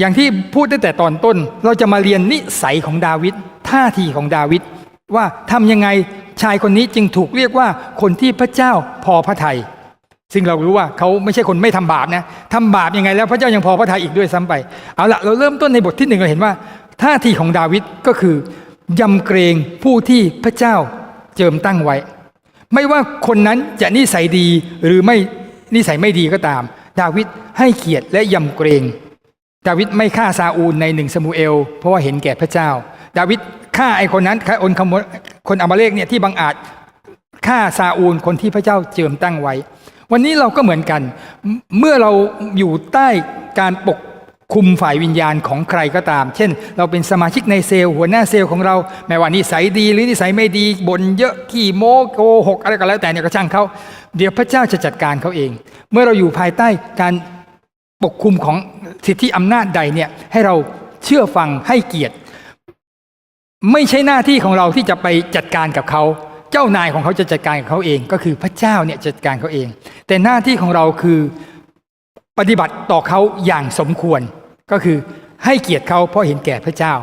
อย่างที่พูดตั้งแต่ตอนต้น เราจะมาเรียนนิสัยของดาวิดท่าทีของดาวิดว่าทำยังไงชายคนนี้จึงถูกเรียกว่าคนที่พระเจ้าพอพระทัยซึ่งเรารู้ว่าเขาไม่ใช่คนไม่ทำบาปนะทำบาปยังไงแล้วพระเจ้ายังพอพระทัยอีกด้วยซ้ำไป เอาละเราเริ่มต้นในบทที่หนึ่งเราเห็นว่า ท่าทีของดาวิดก็คือยำเกรงผู้ที่พระเจ้าเจิมตั้งไว้ ไม่ว่าคนนั้นจะนิสัยดีหรือไม่นิสัยไม่ดีก็ตาม ดาวิดให้เกียรติและยำเกรง ดาวิดไม่ฆ่าซาอูลในหนึ่งสมูเอล เพราะว่าเห็นแก่พระเจ้า ดาวิดฆ่าไอ้คนนั้นคนขโมยคนอามาเลกเนี่ยที่บังอาจฆ่าซาอูลคนที่พระเจ้าเจิมตั้งไว้ วันนี้เราก็เหมือนกัน เมื่อเราอยู่ใต้การปกคุมฝ่ายวิญญาณของใครก็ตาม เช่น เราเป็นสมาชิกในเซลล์หัวหน้าเซลล์ของเราแม้ว่านิสัยดีหรือนิสัยไม่ดีบ่นเยอะขี้โม้โกหกอะไรก็แล้วแต่เนี่ยก็ช่างเขาเดี๋ยวพระเจ้าจะจัดการเขาเอง เมื่อเราอยู่ภายใต้การ ปกคุมของสิทธิอำนาจใดเนี่ยให้เราเชื่อฟังให้เกียรติ ไม่ใช่หน้าที่ของเราที่จะไปจัดการกับเขา เจ้านายของเขาจะจัดการกับเขาเอง ก็คือพระเจ้าเนี่ยจัดการเขาเอง แต่หน้าที่ของเราคือปฏิบัติต่อเขาอย่างสมควร ก็คือให้เกียรติเขาเพราะเห็นแก่พระเจ้า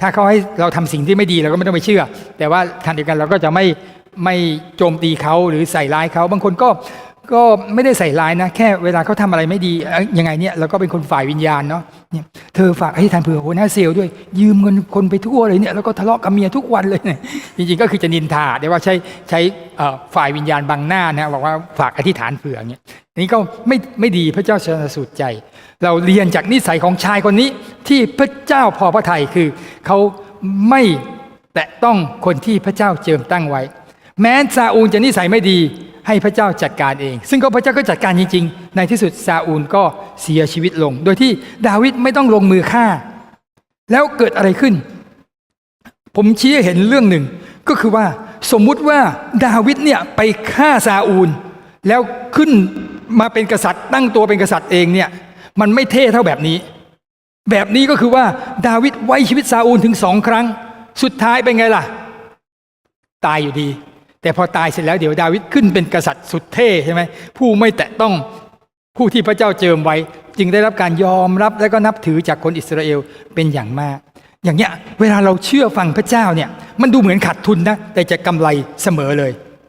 ถ้าเขาให้เราทำสิ่งที่ไม่ดีเราก็ไม่ต้องไปเชื่อ แต่ว่าทันเดียวกันเราก็จะไม่ไม่โจมตีเขาหรือใส่ร้ายเขา บางคนก็ ก็ไม่ได้ใส่ร้ายนะ แค่เวลาเขาทำอะไรไม่ดียังไงเนี่ยเราก็เป็นคนฝ่ายวิญญาณเนาะเนี่ยเธอฝากให้ทานเผื่อหัวหน้าเซลล์ด้วย ยืมเงินคนไปทั่วเลยเนี่ยแล้วก็ทะเลาะกับเมียทุกวันเลยเนี่ยจริงๆก็คือจะนินทาแต่ว่าใช้ใช้ฝ่ายวิญญาณบังหน้านะบอกว่าฝากอธิษฐานเผื่อเนี่ยนี่ก็ไม่ไม่ดีพระเจ้าชนสูตรใจ เราเรียนจากนิสัยของชายคนนี้ที่พระเจ้าพอพระทัยคือเขาไม่แตะต้องคนที่พระเจ้าเจิมตั้งไว้ แม้ซาอูลจะนิสัยไม่ดี ให้พระเจ้าจัดการเอง ซึ่งก็พระเจ้าก็จัดการจริง ๆ ในที่สุดซาอูลก็เสียชีวิตลง โดยที่ดาวิดไม่ต้องลงมือฆ่า แล้วเกิดอะไรขึ้น ผมชี้เห็นเรื่องหนึ่ง ก็คือว่าสมมุติว่าดาวิดเนี่ยไปฆ่าซาอูล แล้วขึ้นมาเป็นกษัตริย์ ตั้งตัวเป็นกษัตริย์เองเนี่ยมันไม่เท่เท่าแบบนี้ แบบนี้ก็คือว่าดาวิดไว้ชีวิตซาอูลถึงสองครั้ง สุดท้ายเป็นไงล่ะ ตายอยู่ดี แต่พอตายเสร็จแล้วเดี๋ยวดาวิดขึ้นเป็นกษัตริย์สุดเท่ใช่ไหมผู้ไม่แตะต้องผู้ที่พระเจ้าเจิมไว้ จึงได้รับการยอมรับและก็นับถือจากคนอิสราเอลเป็นอย่างมาก อย่างเนี้ยเวลาเราเชื่อฟังพระเจ้าเนี่ยมันดูเหมือนขาดทุนนะแต่จะกำไรเสมอเลย